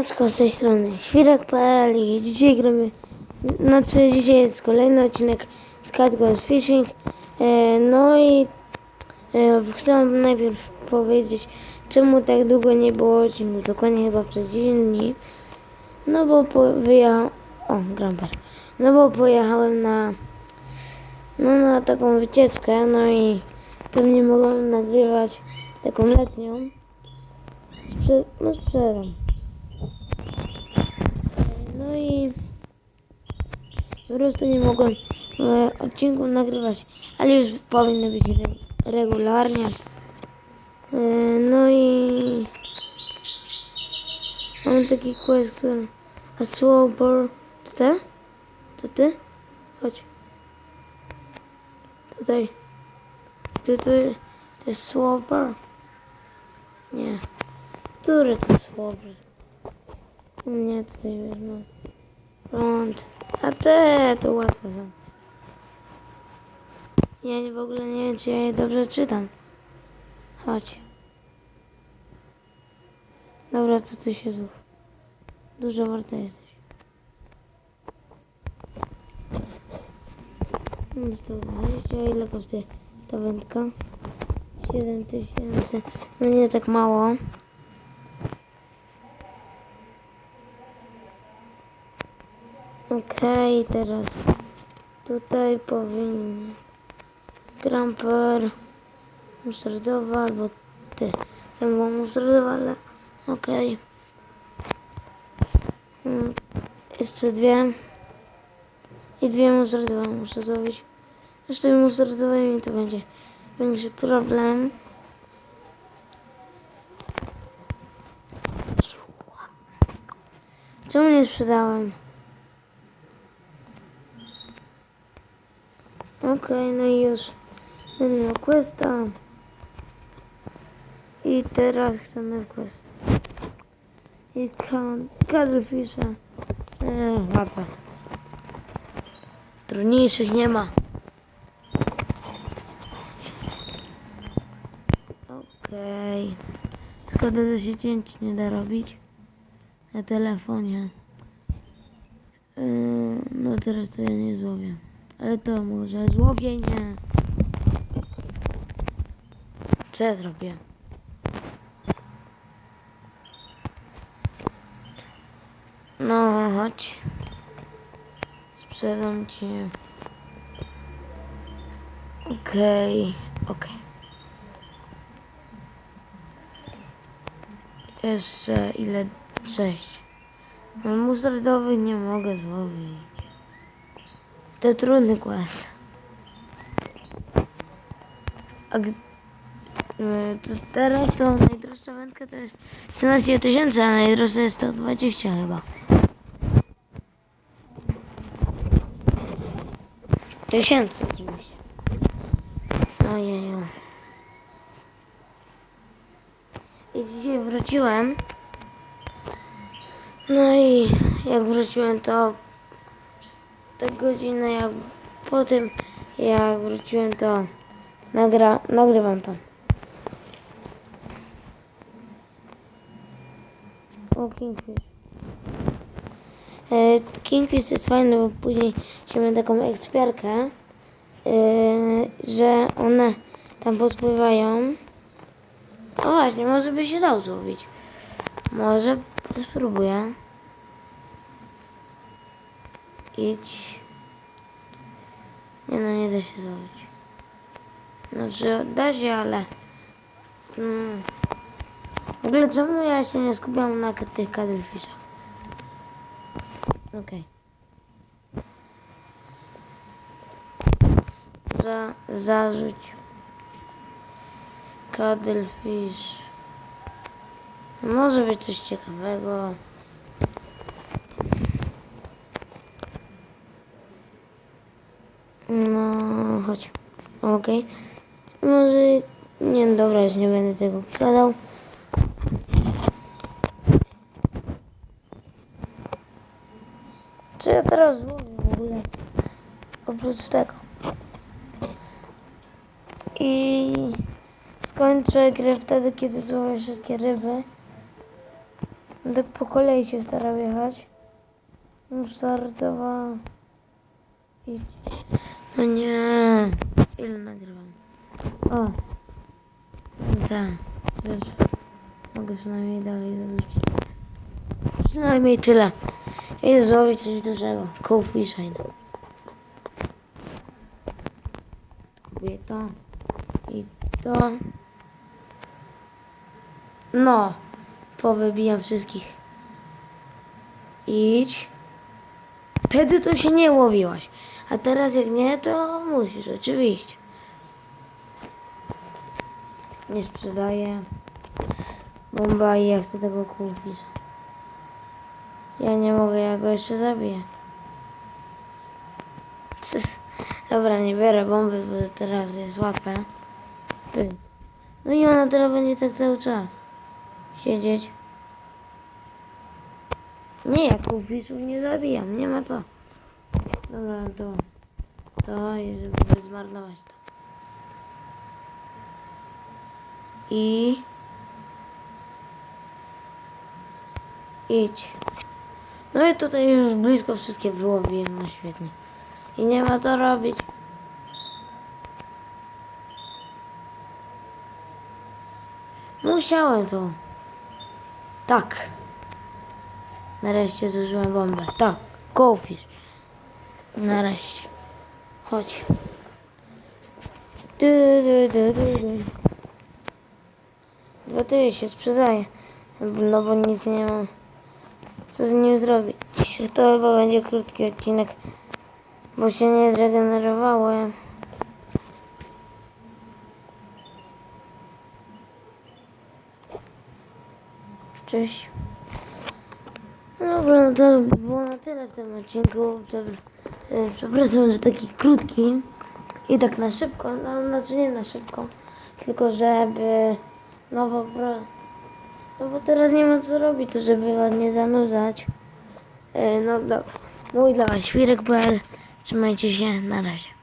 Siemaneczko z tej strony świrek.pl i dzisiaj gramy, znaczy dzisiaj jest kolejny odcinek z Cat Goes Fishing e, no i e, chcę najpierw powiedzieć czemu tak długo nie było odcinków, dokładnie chyba przez 10 dni. No bo po, wyjechałem, o Gramper, no bo pojechałem na no na taką wycieczkę, no i tam nie mogłem nagrywać taką letnią. No sprzedam. No i po prostu nie mogłem e, odcinków nagrywać, ale już powinny być re regularnie. E, no i mam taki quest, który... A Swobor... To ty? To ty? Chodź. Tutaj. Ty, ty, to jest Swobor? Nie. Który to słowo? Nie, tutaj wezmę. Front. A te to łatwo są. Ja w ogóle nie wiem, czy ja je dobrze czytam. Chodź. Dobra, to ty się złów. Dużo warta jesteś. No to 20, ile kosztuje ta wędka? 7 tysięcy. No nie tak mało. Okej, teraz tutaj powinien Gramper musztardowa albo ty. Tam była musztardowa, ale okej. Mm, Jeszcze dwie. I dwie musztardowe muszę złowić. Jeszcze tymi musztardowymi to będzie większy problem. Czemu nie sprzedałem? Okej, no i już będę questa. I teraz chcę na quest. I cuddlefisha. Eee, łatwe. Trudniejszych nie ma. Okej. Szkoda, że się cięć nie da robić na telefonie. Yy, no teraz to ja nie złowię. Ale to może złowię nie. Co ja zrobię? No chodź. Sprzedam ci. Okej, okej. Jeszcze ile? Sześć. Musztardowych nie mogę złowić. To trudny quest. A e, to teraz to najdroższa wędka to jest 13 tysięcy, a najdroższa jest 120 chyba. Tysięcy oczywiście. Ojeju. I dzisiaj wróciłem. No i jak wróciłem to tak godzinę jak po tym jak wróciłem to nagra, nagrywam to. O Kingfish. E, Kingfish jest fajny, bo później się ma taką ekspiarkę, e, że one tam podpływają. O właśnie, może by się dał złowić. Może spróbuję. Idź. Nie no, nie da się złowić. Znaczy, da się, ale... Mm. W ogóle czemu ja się nie skupiam na tych cuddlefishach? Okej. Za, zarzuć. Cuddlefish. Może być coś ciekawego. No, chodź. Okej. Może... Nie, dobra, już nie będę tego gadał. Co ja teraz złowię w ogóle? Oprócz tego. I skończę grę wtedy, kiedy złowię wszystkie ryby. Będę po kolei się starał jechać. Już startowała. Idź. No nie. Ile nagrywam? O. Tak. Wiesz. Mogę przynajmniej dalej zarzucić. Przynajmniej tyle. Idę złowić coś dużego. Cold shine. Kupię to. I to. No. Powybijam wszystkich. Idź. Wtedy to się nie łowiłaś. A teraz jak nie, to musisz, oczywiście. Nie sprzedaję. Bomba i jak chcę tego kupić. Ja nie mogę, ja go jeszcze zabiję. Dobra, nie biorę bomby, bo teraz jest łatwe. Pyk. No i ona teraz będzie tak cały czas. Siedzieć. Nie, jak kupisz, nie zabijam, nie ma co. Dobra, to... To, i żeby zmarnować to. I... Idź. No i tutaj już blisko wszystkie wyłowiłem, no świetnie. I nie ma co robić. Musiałem to. Tak. Nareszcie zużyłem bombę. Tak. Go fish. Nareszcie. Chodź. Du, du, du, du, du. Dwa tyły się sprzedaje. No bo nic nie mam. Co z nim zrobić? To chyba będzie krótki odcinek. Bo się nie zregenerowałem. Cześć. Dobra, no to by było na tyle w tym odcinku. Dobra. E, Przepraszam, że taki krótki i tak na szybko, no znaczy nie na szybko, tylko żeby, no prostu, no bo teraz nie ma co robić, to żeby was nie zanudzać. E, No dobra, mój dla was świrek.pl, trzymajcie się, na razie.